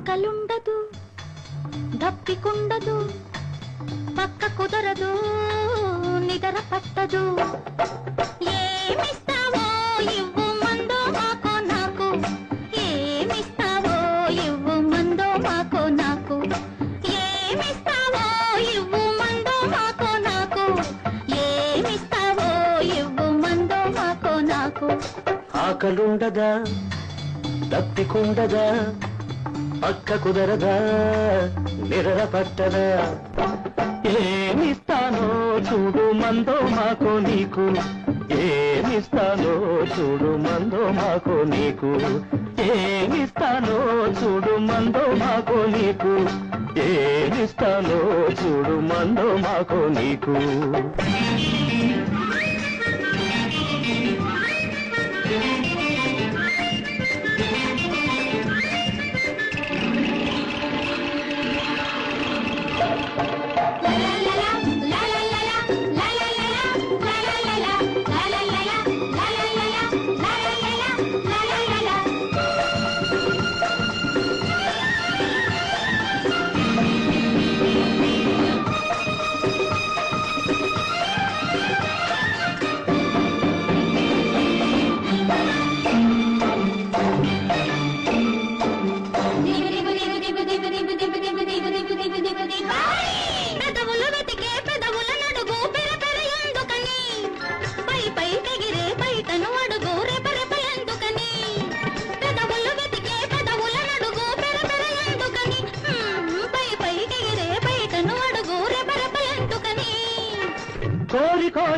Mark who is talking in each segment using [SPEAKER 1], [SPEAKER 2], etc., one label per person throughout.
[SPEAKER 1] ఆకలుండదు దప్పికుండదు పక్క కుదరదు నిదర పట్టదు ఏమిస్తావో ఇవ్వు మందో మాకో నాకు. ఏమిస్తావో ఇవ్వు మందో మాకో నాకు. ఏమిస్తావో ఇవ్వు మందో మాకో నాకు. ఏమిస్తావో ఇవ్వు మందో మాకో నాకు.
[SPEAKER 2] ఆకలుండదా దప్పికుండదా? పక్క కుదరదా నిరర పట్టదా? ఏమిస్తానో చూడు మందో మాకో నీకు. ఏమిస్తానో చూడు మందో మాకు నీకు. ఏమిస్తానో చూడు మందో మాకో నీకు. ఏమిస్తానో చూడు మందో మాకో నీకు.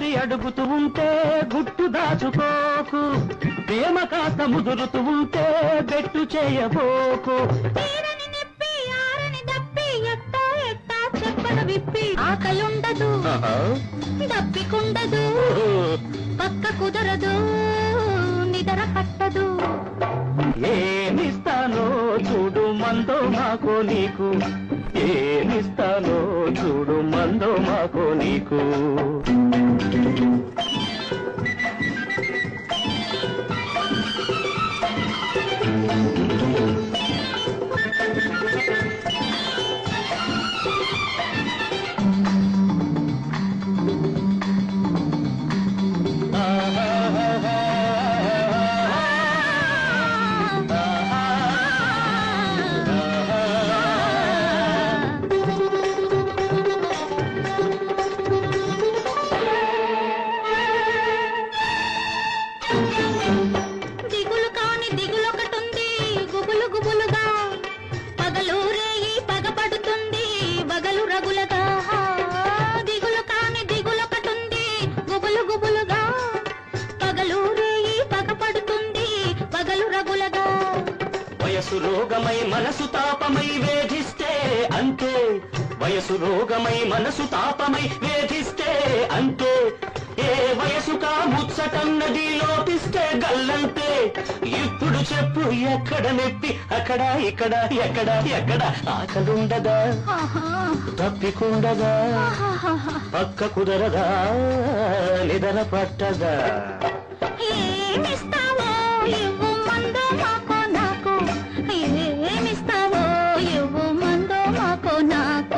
[SPEAKER 2] కోరి అడుగుతూ ఉంటే గుట్టు దాచుకోకు. ప్రేమ కాస్త ముదురుతూ ఉంటే బెట్టు చేయబోకు.
[SPEAKER 1] తీరని నిప్పి ఆరని దప్పి ఎట్టా ఎట్టా చెప్పను విప్పి. ఆకలుండదు. దప్పికుండదు. పక్క కుదరదు. నిద్ర పట్టదు.
[SPEAKER 2] ఏమిస్తానో చూడు మందో మాకో నీకు. ఏమిస్తానో చూడు మందో మాకో నీకు. వయసు రోగమై మనసు తాపమై వేధిస్తే అంతే. ఏ వయసుకా ముచ్చటన్నది లోపిస్తే గల్లంతే. ఇప్పుడు చెప్పు ఎక్కడ నెప్పి అక్కడ ఇక్కడ ఎక్కడ ఎక్కడ ఆకలుండదా? తప్పికుండదా. పక్క కుదరదా? నిదర పట్టదా?
[SPEAKER 1] నాకు.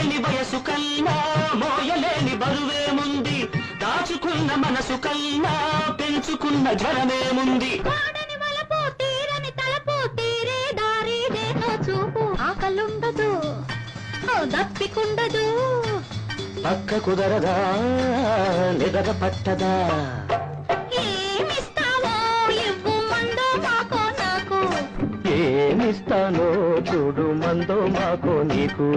[SPEAKER 2] దాయలేని వయసు కన్నా మోయలేని బరువేముంది దాచుకున్న మనసు కన్నా పెంచుకున్న జ్వరమేముంది
[SPEAKER 1] జాలుండదు ఓ దప్పికుండదు.
[SPEAKER 2] పక్క కుదరదా నిద్ర పట్టదా.
[SPEAKER 1] మందో
[SPEAKER 2] ఏమిస్తానో చూడు మందో మాకో నీకు.